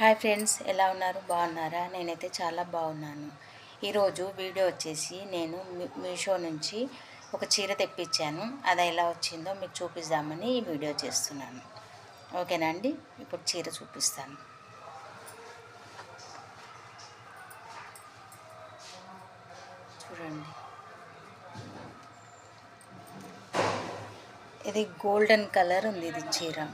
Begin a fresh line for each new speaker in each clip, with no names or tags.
Hi friends ఎలా ఉన్నారు? బాగున్నారా? నేనైతే చాలా బాగున్నాను. ఈరోజు వీడియో వచ్చేసి నేను మీ- మీషో నుంచి ఒక చీర తెప్పించాను. అది ఎలా వచ్చిందో మీకు చూపిద్దామని ఈ వీడియో చేస్తున్నాను. ఓకేనా అండి? ఇప్పుడు చీర చూపిస్తాను. చూడండి. ఇది గోల్డెన్ కలర్ ఉంది ఇది చీర.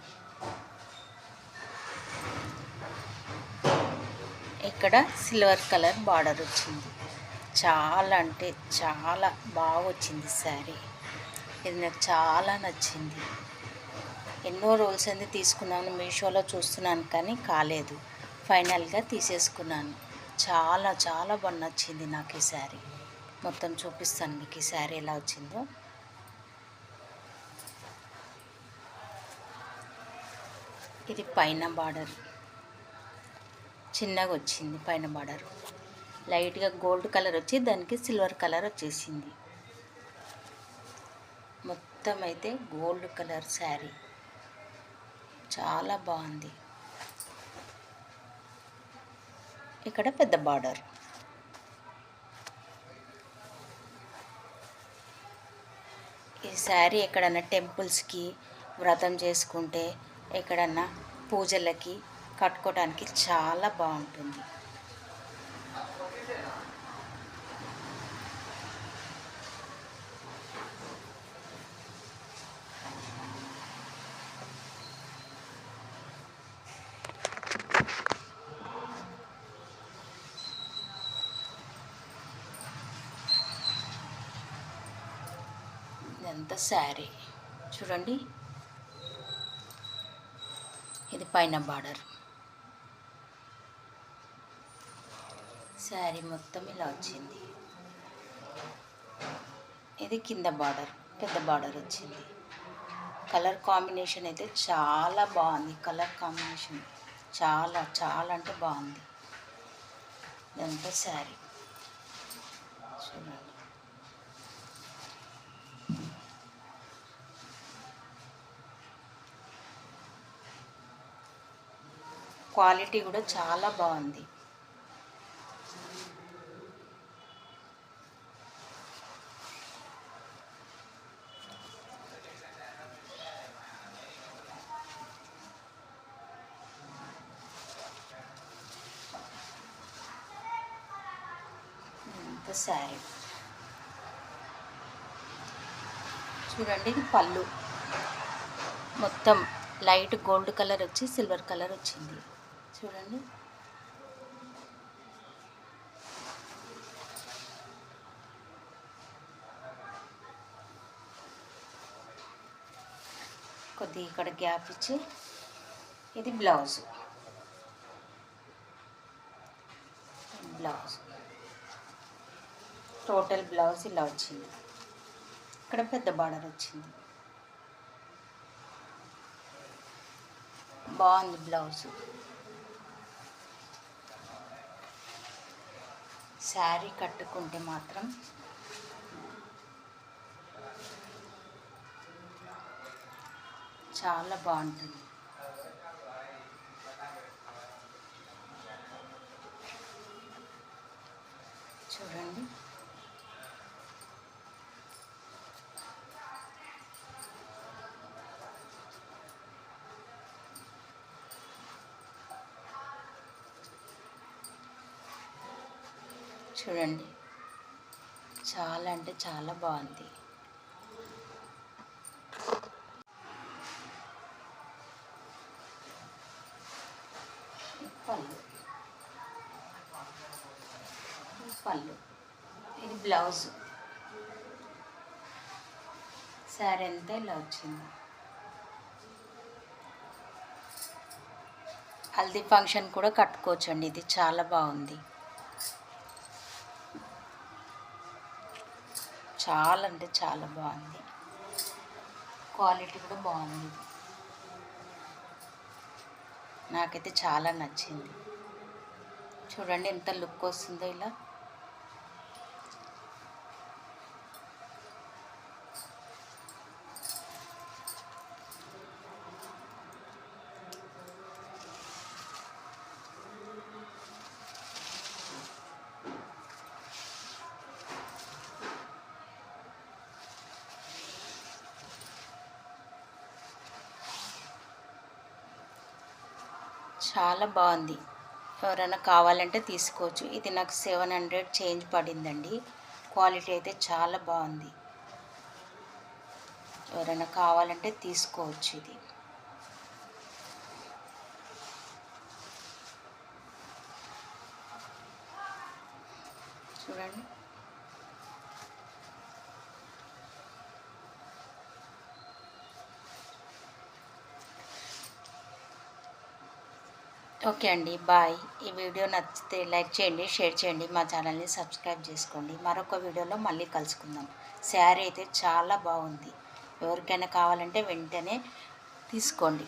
ఇక్కడ సిల్వర్ కలర్ బార్డర్ వచ్చింది. చాలా అంటే చాలా బాగా వచ్చింది శారీ. ఇది నాకు చాలా నచ్చింది. ఎన్నో రోల్స్ అన్ని తీసుకున్నాను మీషోలో చూస్తున్నాను కానీ కాలేదు. ఫైనల్గా తీసేసుకున్నాను. చాలా చాలా బాగా నచ్చింది నాకు ఈ శారీ. మొత్తం చూపిస్తాను మీకు ఈ శారీ ఎలా వచ్చిందో. ఇది పైన బార్డర్. చిన్నగా వచ్చింది పైన బార్డర్. లైట్గా గోల్డ్ కలర్ వచ్చి దానికి సిల్వర్ కలర్ వచ్చేసింది. మొత్తం అయితే గోల్డ్ కలర్ శారీ. చాలా బాగుంది. ఇక్కడ పెద్ద బార్డర్. ఈ శారీ ఎక్కడన్నా టెంపుల్స్కి వ్రతం చేసుకుంటే ఎక్కడన్నా పూజలకి కట్టుకోవడానికి చాలా బాగుంటుంది. ఇదంతా శారీ. చూడండి. ఇది పైన బార్డర్. శారీ మొత్తం ఇలా వచ్చింది. ఇది కింద బార్డర్ పెద్ద బార్డర్ వచ్చింది. కలర్ కాంబినేషన్ అయితే చాలా బాగుంది. కలర్ కాంబినేషన్ చాలా చాలా అంటే బాగుంది. దాంతో శారీ. చూడండి. క్వాలిటీ కూడా చాలా బాగుంది. ఇంత శారీ. చూడండి ఇది పళ్ళు. మొత్తం లైట్ గోల్డ్ కలర్ వచ్చి సిల్వర్ కలర్ వచ్చింది. చూడండి. కొద్దిగా ఇక్కడ గ్యాప్ ఇచ్చి ఇది బ్లౌజ్. బ్లౌజ్. టోటల్ బ్లౌజ్ ఇలా వచ్చింది. ఇక్కడ పెద్ద బార్డర్ వచ్చింది. బాగుంది బ్లౌజ్. శారీ కట్టుకుంటే మాత్రం చాలా బాగుంటుంది చూడండి చూడండి. చాలా అంటే చాలా బాగుంది. పళ్ళు. పళ్ళు. ఇది బ్లౌజ్. శారీ అంతా ఇలా వచ్చింది. హల్దీ ఫంక్షన్ కూడా కట్టుకోవచ్చండి. ఇది చాలా బాగుంది. చాలా అంటే చాలా బాగుంది. క్వాలిటీ కూడా బాగుంది. నాకైతే చాలా నచ్చింది. చూడండి ఎంత లుక్ వస్తుందో ఇలా. చాలా బాగుంది. ఎవరైనా కావాలంటే తీసుకోవచ్చు. ఇది నాకు సెవెన్ హండ్రెడ్ చేంజ్ పడిందండి. క్వాలిటీ అయితే చాలా బాగుంది. ఎవరైనా కావాలంటే తీసుకోవచ్చు ఇది. చూడండి. ఓకే అండి బాయ్. ఈ వీడియో నచ్చితే లైక్ చేయండి షేర్ చేయండి మా ఛానల్ని సబ్స్క్రైబ్ చేసుకోండి. మరొక వీడియోలో మళ్ళీ కలుసుకుందాం. శారీ అయితే చాలా బాగుంది. ఎవరికైనా కావాలంటే వెంటనే తీసుకోండి.